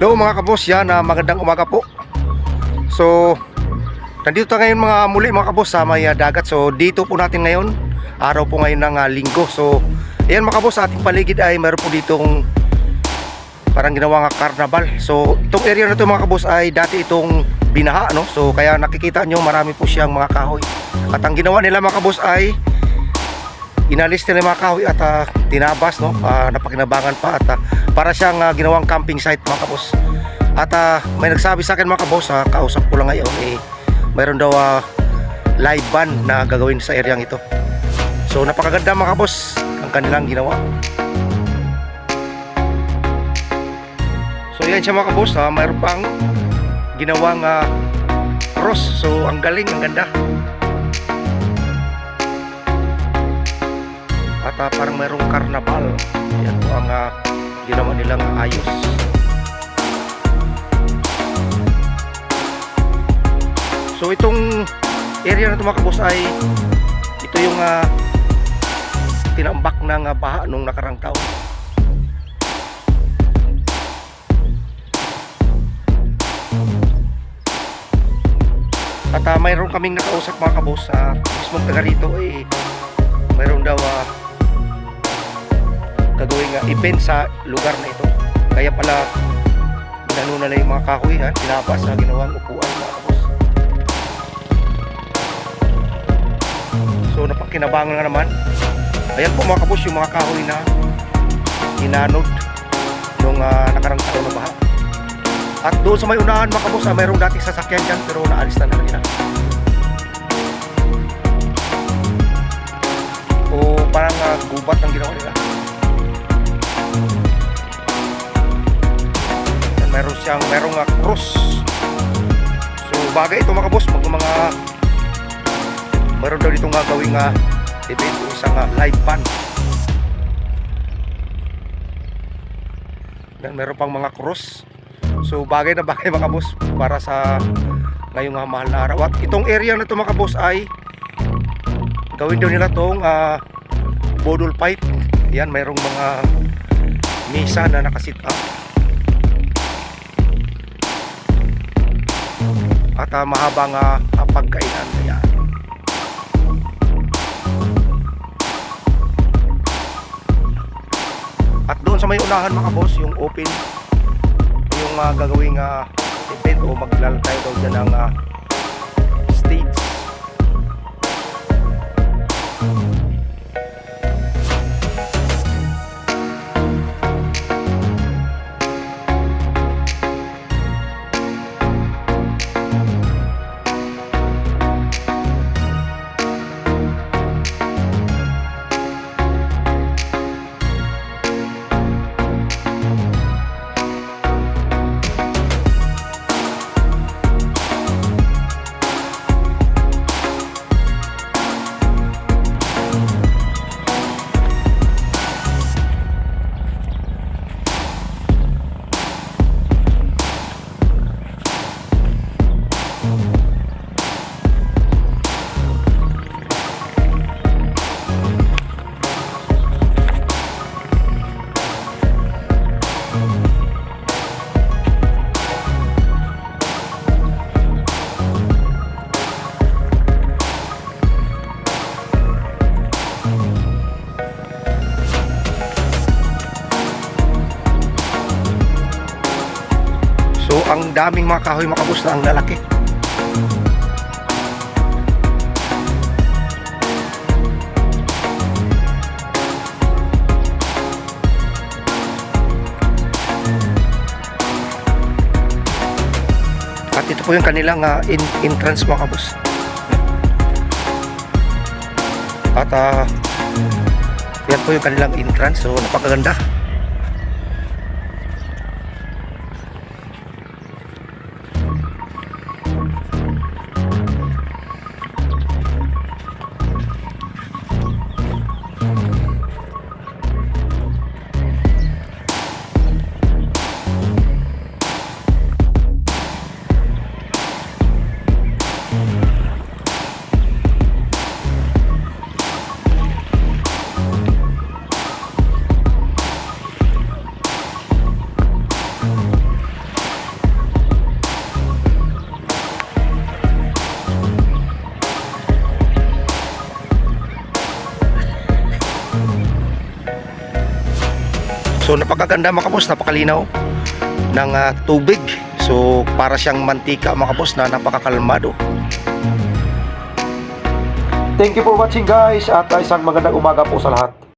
Hello mga kabos, yan, ah, magandang umaga po. So, nandito tayo ngayon mga muli mga kabos sa may ah, dagat. So, dito po natin ngayon, araw po ngayon ng ah, linggo. So, ayan mga kabos, sa ating paligid ay meron po ditong parang ginawa nga carnival. So, itong area na to mga kabos ay dati itong binaha, no? So, kaya nakikita nyo marami po siyang mga kahoy. At ang ginawa nila mga kabos ay inalis nila mga kahoy at ah, tinabas no? Ah, napakinabangan pa at ah, para siyang ah, ginawang camping site mga kabos at ah, may nagsabi sa akin mga kabos ha, kausap ko lang ngayon eh mayroon daw ah, live band na gagawin sa areang ito. So napakaganda mga kabos ang kanilang ginawa. So yan siya mga kabos ha, mayroon pang ginawang ah, cross. So ang galing ang ganda ah, parang mayroong karnabal. Yan po ang ah, ginawa nilang ayos. So itong area na ito mga kabos ay ito yung ah, tinambak ng ah, baha nung nakarang taon. At ah, mayroon kaming nakausap mga kabos sa mismong taga rito eh mayroon daw ah, gagawing ah, event sa lugar na ito. Kaya pala inano na yung mga kahoy ha, tinabas na ginawang upuan mga kapos. So napakinabangan nga naman. Ayan po mga kapos yung mga kahoy na inanod nung ah, nakarang taon na baha. At doon sa may unahan mga kapos, ah, mayroong dating sasakyan dyan pero naalis na na nila. Siyang merong uh, cross. So bagay ito mga boss. Mag mga meron daw dito nga gawing uh, event o isang uh, live band. Yan meron pang mga cross. So bagay na bagay mga boss para sa ngayong uh, mahal na araw. At itong area na ito mga boss ay gawin daw nila tong uh, bodol pipe yan mayroong mga misa na nakasit up at uh, mahabang uh, pagkainan. Kaya at doon sa may unahan mga boss yung open yung uh, gagawing uh, event o maglalakay daw dyan ng uh, ang daming mga kahoy mga na ang lalaki. At ito po yung kanilang ah, in entrance mga kabus. At ah, yan po yung kanilang entrance. So napakaganda. So napakaganda mga boss, napakalinaw ng ah, tubig. So para siyang mantika mga boss na napakakalmado. Thank you for watching guys at isang magandang umaga po sa lahat.